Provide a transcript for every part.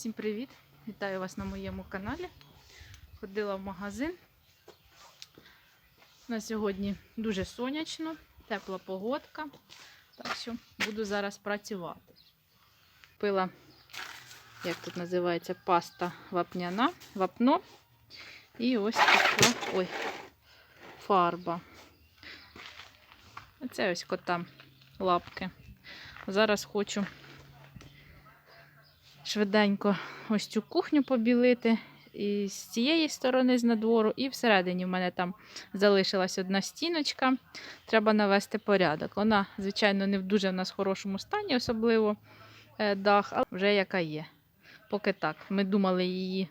Всім привіт! Вітаю вас на моєму каналі. Ходила в магазин. На сьогодні дуже сонячно, тепла погодка. Так що буду зараз працювати. Пила, як тут називається, паста вапняна, вапно. І ось така ой, фарба. Оце ось котам лапки. Зараз хочу швиденько ось цю кухню побілити. І з цієї сторони з надвору, і всередині в мене там залишилась одна стіночка. Треба навести порядок. Вона, звичайно, не в дуже в нас хорошому стані, особливо е, дах, але вже яка є. Поки так. Ми думали її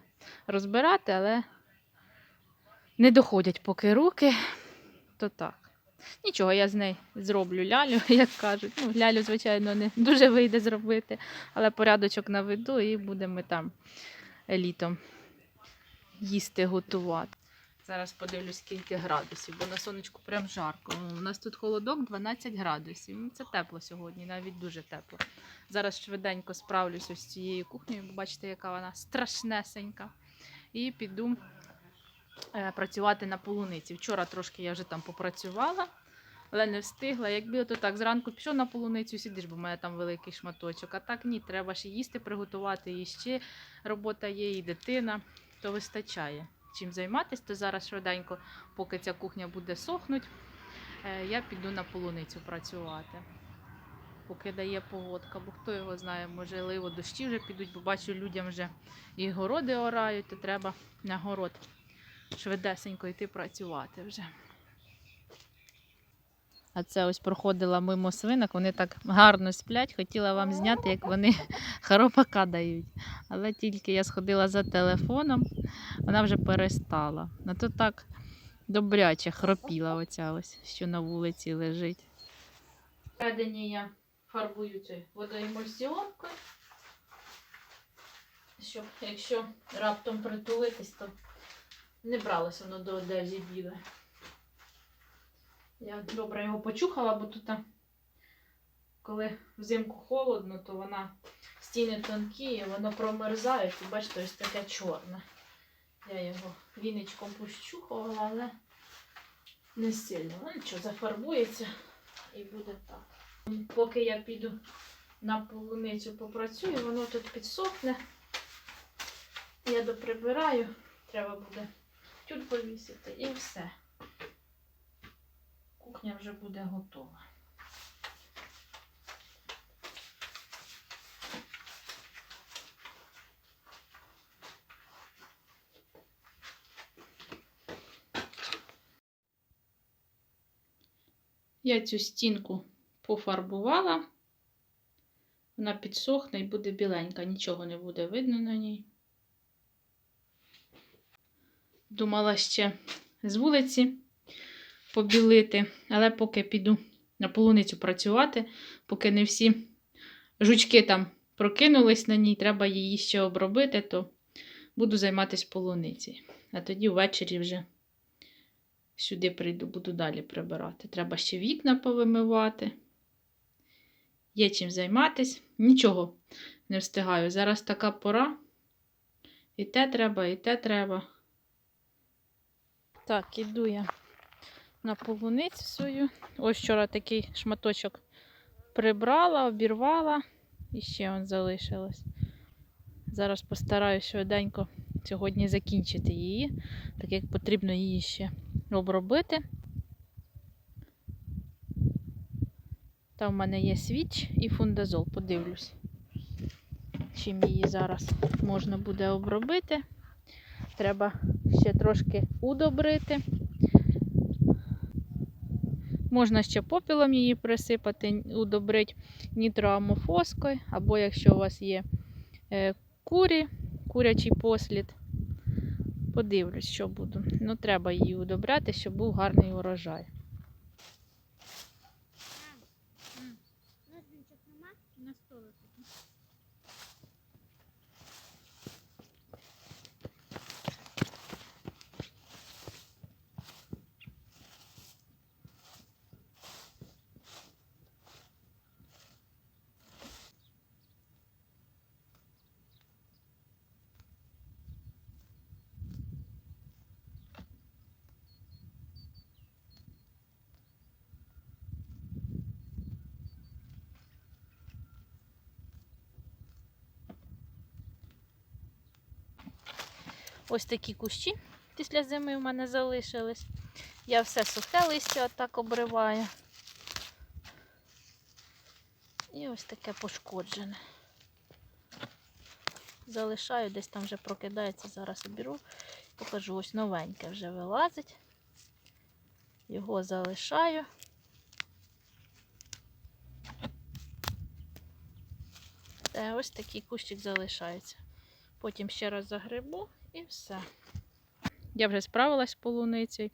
розбирати, але не доходять поки руки, то так. Нічого, я з неї зроблю лялю, як кажуть. Ну, лялю, звичайно, не дуже вийде зробити, але порядочок наведу і будемо там літом їсти, готувати. Зараз подивлюсь, скільки градусів, бо на сонечку прям жарко. У нас тут холодок 12 градусів. Ну, Це тепло сьогодні, навіть дуже тепло. Зараз швиденько справлюся з цією кухнею, бо бачите, яка вона страшнесенька. І піду працювати на полуниці. Вчора трошки я вже там попрацювала, але не встигла. Якби то так, зранку пішов на полуницю, сидиш, бо в мене там великий шматочок. А так ні, треба ще їсти приготувати, і ще робота є, і дитина, то вистачає. Чим займатися, то зараз швиденько, поки ця кухня буде сохнути, е, я піду на полуницю працювати. Поки дає погодка, бо хто його знає, можливо, дощі вже підуть, бо бачу, людям вже і городиорають, то треба на город швидесенько йти працювати вже. А це ось проходила мимо свинок, вони так гарно сплять. Хотіла вам зняти, як вони харопака дають. Але тільки я сходила за телефоном, вона вже перестала. А то так добряче хропіла оця ось, що на вулиці лежить. Всередині я фарбую цією водоемульсіонкою, щоб якщо раптом притулитись, то не бралося воно до одежі біле. Я добре його почухала, бо тут, коли взимку холодно, то вона стіни тонкі, і воно промерзає, і бачите, ось таке чорне. Я його віничком пощухувала, але не сильно. Ну нічого, зафарбується і буде так. Поки я піду на полуницю попрацюю, воно тут підсохне. Я доприбираю, треба буде тюль повісити і все. Кухня вже буде готова. Я цю стінку пофарбувала. Вона підсохне і буде біленька, нічого не буде видно на ній. Думала ще з вулиці побілити, але поки піду на полуницю працювати, поки не всі жучки там прокинулись на ній, треба її ще обробити, то буду займатися полуницею. А тоді ввечері вже сюди прийду, буду далі прибирати. Треба ще вікна повимивати. Є чим займатися. Нічого не встигаю. Зараз така пора. І те треба, і те треба. Так, іду я на полуницю свою. Ось вчора такий шматочок прибрала, обірвала і ще он залишилось. Зараз постараюсь швиденько сьогодні закінчити її, так як потрібно її ще обробити. Там в мене є свіч і фундазол, подивлюсь, чим її зараз можна буде обробити. Треба ще трошки удобрити. Можна ще попілом її присипати, удобрити нітроамофоскою, або якщо у вас є е, курі, курячий послід, подивлюсь, що буду. Ну, треба її удобряти, щоб був гарний урожай. Ось такі кущі після зими в мене залишились. Я все сухе листя отак обриваю. І ось таке пошкоджене. Залишаю, десь там вже прокидається, зараз оберу. Покажу, ось новеньке вже вилазить. Його залишаю. Та ось такий кущик залишається. Потім ще раз загребу і все. Я вже справилась з полуницею.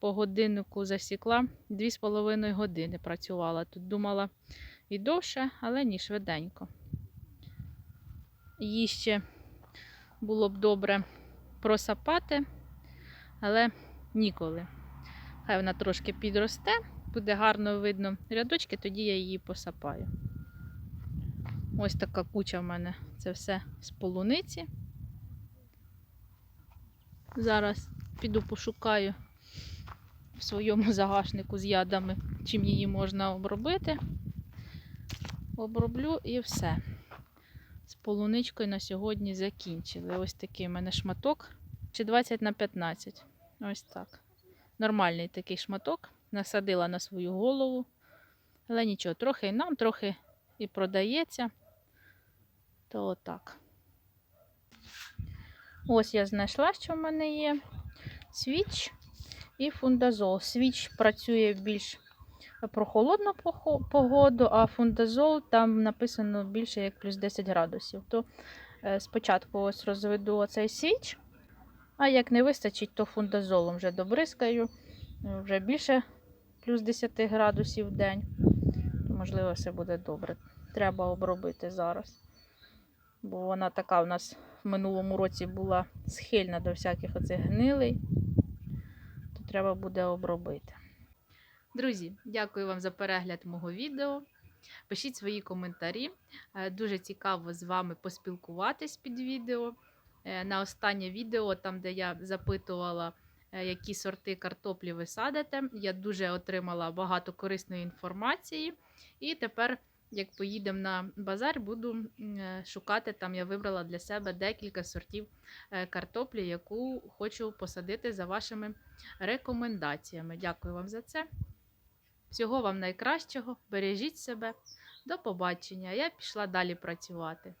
По годиннику засікла 2,5 години працювала. Тут думала і довше, але ні, швиденько. Її ще було б добре просапати, але ніколи. Хай вона трошки підросте, буде гарно видно рядочки, тоді я її посапаю. Ось така куча в мене. Це все з полуниці. Зараз піду пошукаю в своєму загашнику з ядами, чим її можна обробити. Оброблю і все. З полуничкою на сьогодні закінчили. Ось такий у мене шматок. Чи 20 на 15. Ось так. Нормальний такий шматок. Насадила на свою голову. Але нічого, трохи і нам, трохи і продається. То отак. Ось я знайшла, що в мене є. Свіч і фундазол. Свіч працює більш про холодну погоду, а фундазол там написано більше як плюс 10 градусів. То е, спочатку ось розведу оцей свіч, а як не вистачить, то фундазолом вже добризкаю. Вже більше плюс 10 градусів в день. Можливо, все буде добре. Треба обробити зараз. Бо вона така у нас в минулому році була схильна до всяких оцих гнилей. То треба буде обробити. Друзі, дякую вам за перегляд мого відео. Пишіть свої коментарі. Е, Дуже цікаво з вами поспілкуватись під відео. Е, На останнє відео, там, де я запитувала, е, які сорти картоплі ви садите, я дуже отримала багато корисної інформації. І тепер, як поїдемо на базар, буду е, шукати там. Я вибрала для себе декілька сортів е, картоплі, яку хочу посадити за вашими рекомендаціями. Дякую вам за це. Всього вам найкращого, бережіть себе. До побачення. Я пішла далі працювати.